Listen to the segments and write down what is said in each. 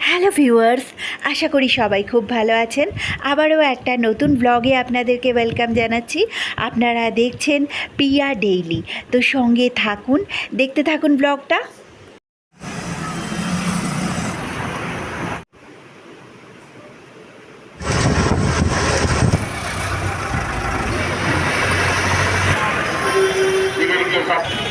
Hello viewers, আশা করি সবাই খুব ভালো আছেন। আবারও একটা নতুন ব্লগে আপনাদেরকে ওয়েলকাম জানাচ্ছি। আপনারা দেখছেন পিয়া ডেইলি। তো সঙ্গে থাকুন, দেখতে থাকুন ব্লগটা তো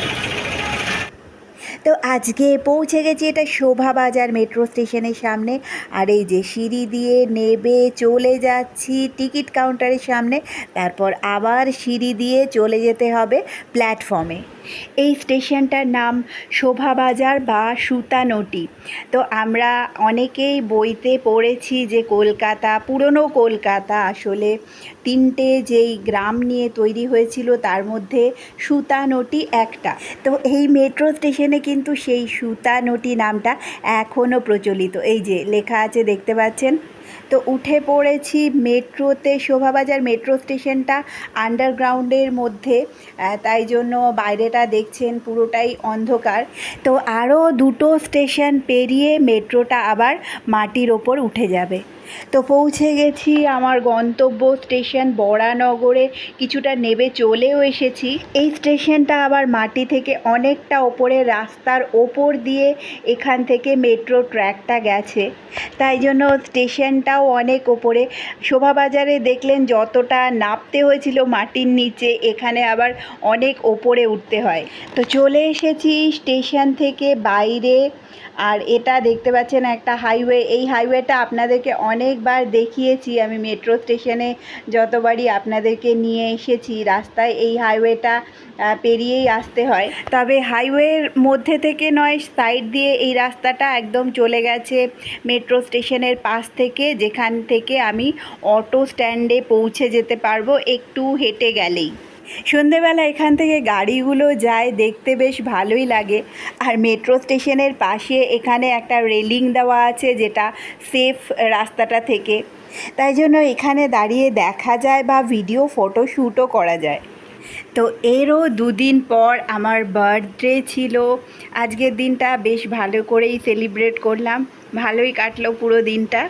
আজকে পৌঁছে গেছি এটা শোভা বাজার মেট্রো স্টেশনের সামনে। আর এই যে সিঁড়ি দিয়ে নেবে চলে যাচ্ছি টিকিট কাউন্টারের সামনে। তারপর আবার সিঁড়ি দিয়ে চলে যেতে হবে প্ল্যাটফর্মে। এই স্টেশনটার নাম শোভা বাজার বা সুতানটি। তো আমরা অনেকেই বইতে পড়েছি যে কলকাতা, পুরনো কলকাতা আসলে তিনটে যেই গ্রাম নিয়ে তৈরি হয়েছিল, তার মধ্যে সুতানটি একটা। তো এই মেট্রো স্টেশনে কিন্তু সেই সুতানটি নামটা এখনও প্রচলিত। এই যে লেখা আছে, দেখতে পাচ্ছেন? তো উঠে পড়েছি মেট্রোতে, শোভাবাজার মেট্রো স্টেশনটা আন্ডারগ্রাউন্ডের মধ্যে। তাই জন্য বাইরেটা দেখছেন পুরোটাই অন্ধকার। তো আরও দুটো স্টেশন পেরিয়ে মেট্রোটা আবার মাটির ওপর উঠে যাবে। তো পৌঁছে গেছি আমার গন্তব্য স্টেশন বরানগরে। কিছুটা নেবে চলেও এসেছি। এই স্টেশনটা আবার মাটি থেকে অনেকটা ওপরে, রাস্তার ওপর দিয়ে এখান থেকে মেট্রো ট্র্যাকটা গেছে। তাই জন্য স্টেশনটাও অনেক ওপরে। শোভাবাজারে দেখলেন যতটা নামতে হয়েছিল মাটির নিচে, এখানে আবার অনেক ওপরে উঠতে হয়। তো চলে এসেছি স্টেশন থেকে বাইরে, আর এটা দেখতে পাচ্ছেন একটা হাইওয়ে। এই হাইওয়েটা আপনাদেরকে অনেকবার দেখিয়েছি। আমি মেট্রো স্টেশনে যতবারই আপনাদেরকে নিয়ে এসেছি, রাস্তায় এই হাইওয়েটা পেরিয়েই আসতে হয়। তবে হাইওয়ের মধ্যে থেকে নয়, সাইড দিয়ে এই রাস্তাটা একদম চলে গেছে মেট্রো স্টেশনের পাশ থেকে যেখান থেকে আমি অটো স্ট্যান্ডে পৌঁছে যেতে পারব, একটু হেঁটে গেলেই। সন্ধেবেলা এখান থেকে গাড়িগুলো যায়, দেখতে বেশ ভালোই লাগে। আর মেট্রো স্টেশনের পাশে এখানে একটা রেলিং দেওয়া আছে, যেটা সেফ রাস্তাটা থেকে। তাই জন্য এখানে দাঁড়িয়ে দেখা যায় বা ভিডিও, ফটো শ্যুটও করা যায়। তো এরও দুদিন পর আমার বার্থডে ছিল। আজকের দিনটা বেশ ভালো করেই সেলিব্রেট করলাম। ভালোই কাটলো পুরো দিনটা।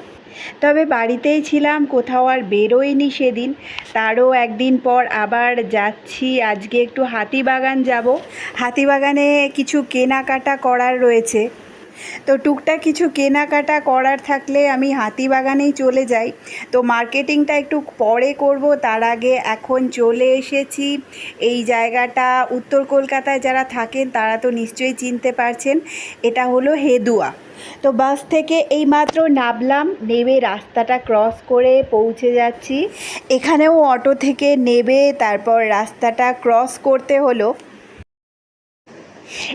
তবে বাড়িতেই ছিলাম, কোথাও আর বেরোয়নি সেদিন। তারও একদিন পর আবার যাচ্ছি, আজকে একটু হাতিবাগান যাব। হাতিবাগানে কিছু কেনাকাটা করার রয়েছে। তো টুকটাক কিছু কেনাকাটা করার থাকলে আমি হাতিবাগানেই চলে যাই। তো মার্কেটিংটা একটু পরে করব, তার আগে এখন চলে এসেছি। এই জায়গাটা উত্তর কলকাতায় যারা থাকেন, তারা তো নিশ্চয়ই চিনতে পারছেন, এটা হলো হেদুয়া। তো বাস থেকে এইমাত্র নামলাম, নেমে রাস্তাটা ক্রস করে পৌঁছে যাচ্ছি। এখানেও অটো থেকে নেবে তারপর রাস্তাটা ক্রস করতে হলো।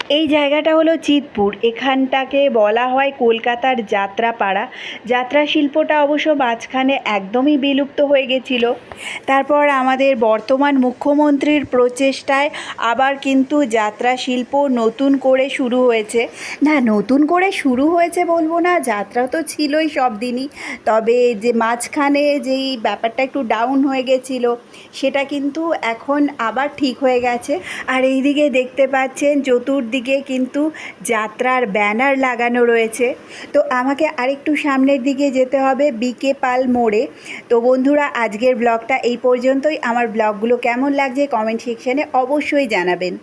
এই জায়গাটা হলো চিতপুর। এখানটাকে বলা হয় কলকাতার যাত্রাপাড়া। যাত্রা শিল্পটা অবশ্য মাঝখানে একদমই বিলুপ্ত হয়ে গেছিল। তারপর আমাদের বর্তমান মুখ্যমন্ত্রীর প্রচেষ্টায় আবার কিন্তু যাত্রা শিল্প নতুন করে শুরু হয়েছে। না, নতুন করে শুরু হয়েছে বলব না, যাত্রা তো ছিলই সব দিনই। তবে যে মাঝখানে যেই ব্যাপারটা একটু ডাউন হয়ে গেছিল, সেটা কিন্তু এখন আবার ঠিক হয়ে গেছে। আর এইদিকে দেখতে পাচ্ছেন চতুর্দিকে কিন্তু যাত্রার ব্যানার লাগানো রয়েছে। তো আমাকে আরেকটু সামনের দিকে যেতে হবে বিকে পাল মোড়ে। তো বন্ধুরা, আজকের ব্লগটা এই পর্যন্তই। আমার ব্লগগুলো কেমন লাগছে কমেন্ট সেকশানে অবশ্যই জানাবেন।